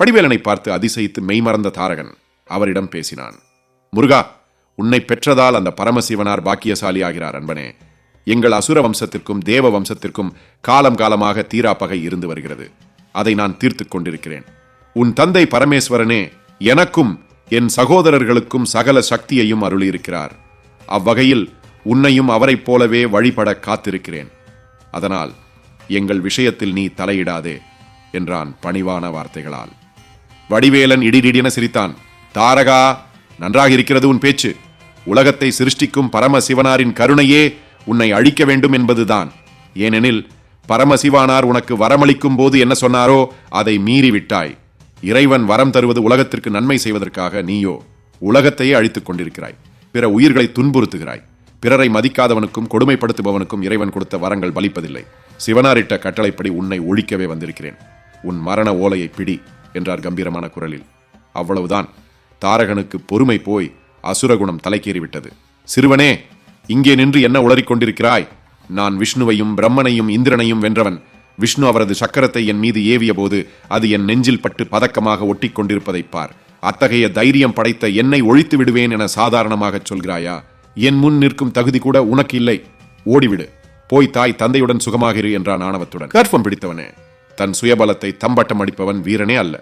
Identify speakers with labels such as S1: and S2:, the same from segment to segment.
S1: வடிவேலனை பார்த்து அதிசயித்து மெய்மறந்த தாரகன் அவரிடம் பேசினான் முருகா உன்னை பெற்றதால் அந்த பரமசிவனார் பாக்கியசாலி ஆகிறார் அன்பனே. எங்கள் அசுர வம்சத்திற்கும் தேவ வம்சத்திற்கும் காலம் காலமாக தீராப்பகை இருந்து வருகிறது. அதை நான் தீர்த்துக் கொண்டிருக்கிறேன். உன் தந்தை பரமேஸ்வரனே எனக்கும் என் சகோதரர்களுக்கும் சகல சக்தியையும் அருளியிருக்கிறார். அவ்வகையில் உன்னையும் அவரைப் போலவே வழிபட காத்திருக்கிறேன். அதனால் எங்கள் விஷயத்தில் நீ தலையிடாதே என்றான் பணிவான வார்த்தைகளால். வடிவேலன் இடிடிடென சிரித்தான். தாரகா நன்றாக இருக்கிறது உன் பேச்சு. உலகத்தை சிருஷ்டிக்கும் பரமசிவனாரின் கருணையே உன்னை அழிக்க வேண்டும் என்பதுதான். ஏனெனில் பரமசிவானார் உனக்கு வரமளிக்கும் போது என்ன சொன்னாரோ அதை மீறிவிட்டாய். இறைவன் வரம் தருவது உலகத்திற்கு நன்மை செய்வதற்காக நீயோ உலகத்தையே அழித்துக் கொண்டிருக்கிறாய். பிற உயிர்களை துன்புறுத்துகிறாய். பிறரை மதிக்காதவனுக்கும் கொடுமைப்படுத்துபவனுக்கும் இறைவன் கொடுத்த வரங்கள் பலிப்பதில்லை. சிவனாரிட்ட கட்டளைப்படி உன்னை ஒழிக்கவே வந்திருக்கிறேன். உன் மரண ஓலையை பிடி. என்றார் கம்பீரமான குரலில். அவ்வளவுதான். தாரகனுக்கு பொறுமை போய் அசுரகுணம் தலைக்கேறிவிட்டது. சிறுவனே இங்கே நின்று என்ன உளறிக் கொண்டிருக்கிறாய் நான் விஷ்ணுவையும் பிரம்மனையும் இந்திரனையும் வென்றவன். விஷ்ணு அவரது சக்கரத்தை என் மீது ஏவிய போது அது என் நெஞ்சில் பட்டு பதக்கமாக ஒட்டிக் கொண்டிருப்பதைப் பார். அத்தகைய தைரியம் படைத்த என்னை ஒழித்து விடுவேன் என சாதாரணமாகச் சொல்கிறாயா? என் முன் நிற்கும் தகுதி கூட உனக்கு இல்லை. ஓடிவிடு. போய் தாய் தந்தையுடன் சுகமாகிரு என்றான் ஆணவத்துடன். கர்ப்பம் பிடித்தவனே. தன் சுயபலத்தை தம்பட்டம் அடிப்பவன் வீரனே அல்ல.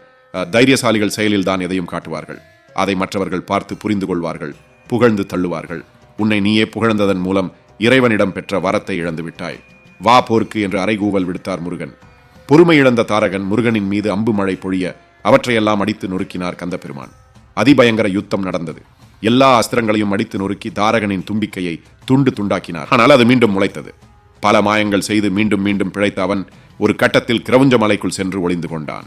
S1: தைரியசாலிகள் செயலில் தான் எதையும் காட்டுவார்கள். அதை மற்றவர்கள் பார்த்து புரிந்து கொள்வார்கள் புகழ்ந்து தள்ளுவார்கள். உன்னை நீயே புகழ்ந்ததன் மூலம் இறைவனிடம் பெற்ற வரத்தை இழந்து விட்டாய். வா போருக்கு என்று அரைகூவல் விடுத்தார் முருகன். பொறுமை இழந்த தாரகன் முருகனின் மீது அம்பு மழை பொழிய அவற்றையெல்லாம் அடித்து நொறுக்கினார் கந்தபெருமான் அதிபயங்கர யுத்தம் நடந்தது. எல்லா அஸ்திரங்களையும் அடித்து நொறுக்கி தாரகனின் தும்பிக்கையை துண்டு துண்டாக்கினார். ஆனால் அது மீண்டும் முளைத்தது. பல மாயங்கள் செய்து மீண்டும் மீண்டும் பிழைத்த அவன் ஒரு கட்டத்தில் கிரவுஞ்ச மலைக்குள் சென்று ஒளிந்து கொண்டான்.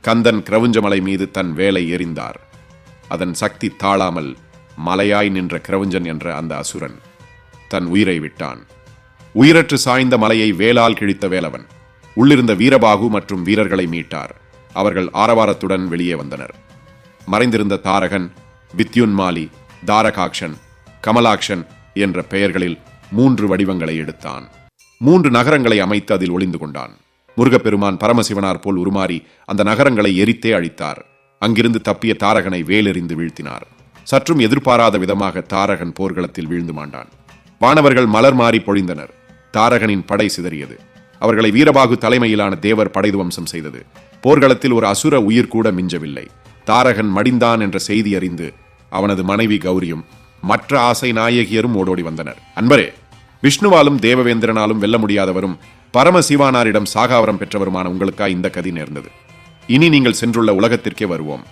S1: கந்தன் கிரவுஞ்ச மலை மீது தன் வேலை எறிந்தார். அதன் சக்தி தாழாமல் மலையாய் நின்ற கிரவுஞ்சன் என்ற அந்த அசுரன் தன் உயிரை விட்டான். உயிரற்று சாய்ந்த மலையை வேலால் கிழித்த வேலவன் உள்ளிருந்த வீரபாகு மற்றும் வீரர்களை மீட்டார். அவர்கள் ஆரவாரத்துடன் வெளியே வந்தனர். மறைந்திருந்த தாரகன் வித்யுன்மாலி தாரகாக்ஷன் கமலாக்ஷன் என்ற பெயர்களில் மூன்று வடிவங்களை எடுத்தான். மூன்று நகரங்களை அமைத்து அதில் ஒளிந்து கொண்டான். முருகப்பெருமான் பரமசிவனார் போல் உருமாறி அந்த நகரங்களை எரித்தே அழித்தார். அங்கிருந்து தப்பிய தாரகனை வேலெறிந்து வீழ்த்தினார். சற்றும் எதிர்பாராத விதமாக தாரகன் போர்க்களத்தில் வீழ்ந்து மாண்டான். வானவர்கள் மலர் மாறி பொழிந்தனர். தாரகனின் படை சிதறியது. அவர்களை வீரபாகு தலைமையிலான தேவர் படைதுவம்சம் செய்தது. போர்க்களத்தில் ஒரு அசுர உயிர் கூட மிஞ்சவில்லை. தாரகன் மடிந்தான் என்ற செய்தி அறிந்து அவனது மனைவி கௌரியும் மற்ற ஆசை நாயகியரும் ஓடோடி வந்தனர். அன்பரே விஷ்ணுவாலும் தேவவேந்திரனாலும் வெல்ல முடியாதவரும் பரம சிவானாரிடம் சாகாவரம் பெற்றவருமான உங்களுக்கா இந்த கதி நேர்ந்தது. இனி நீங்கள் சென்றுள்ள உலகத்திற்கே வருவோம்.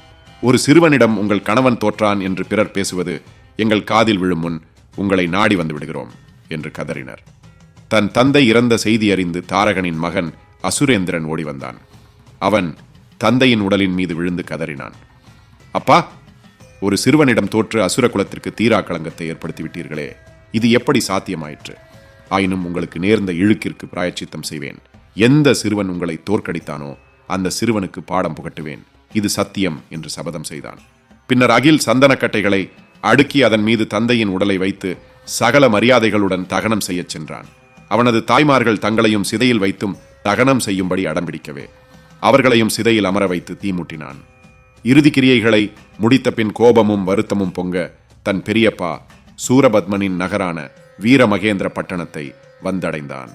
S1: ஒரு சிறுவனிடம் உங்கள் கணவன் தோற்றான் என்று பிறர் பேசுவது எங்கள் காதில் விழும் முன் உங்களை நாடி வந்து விடுகிறோம் என்று கதறினர். தன் தந்தை இறந்த செய்தி அறிந்து தாரகனின் மகன் அசுரேந்திரன் ஓடி வந்தான். அவன் தந்தையின் உடலின் மீது விழுந்து கதறினான். அப்பா ஒரு சிறுவனிடம் தோற்று அசுர குலத்திற்கு தீரா களங்கத்தை ஏற்படுத்தி விட்டீர்களே. இது எப்படி சாத்தியமாயிற்று? ஆயினும் உங்களுக்கு நேர்ந்த இழுக்கிற்கு பிராயச்சித்தம் செய்வேன். எந்த சிறுவன் உங்களை தோற்கடித்தானோ அந்த சிறுவனுக்கு பாடம் புகட்டுவேன். இது சத்தியம் என்று சபதம் செய்தான். பின்னர் அகில் சந்தனக்கட்டைகளை அடுக்கி அதன் மீது தந்தையின் உடலை வைத்து சகல மரியாதைகளுடன் தகனம் செய்யச் சென்றான். அவனது தாய்மார்கள் தங்களையும் சிதையில் வைத்தும் தகனம் செய்யும்படி அடம்பிடிக்கவே அவர்களையும் சிதையில் அமர வைத்து தீமூட்டினான் இறுதி கிரியைகளை முடித்த பின் கோபமும் வருத்தமும் பொங்க தன் பெரியப்பா சூரபத்மனின் நகரான வீரமகேந்திர பட்டணத்தை வந்தடைந்தான்.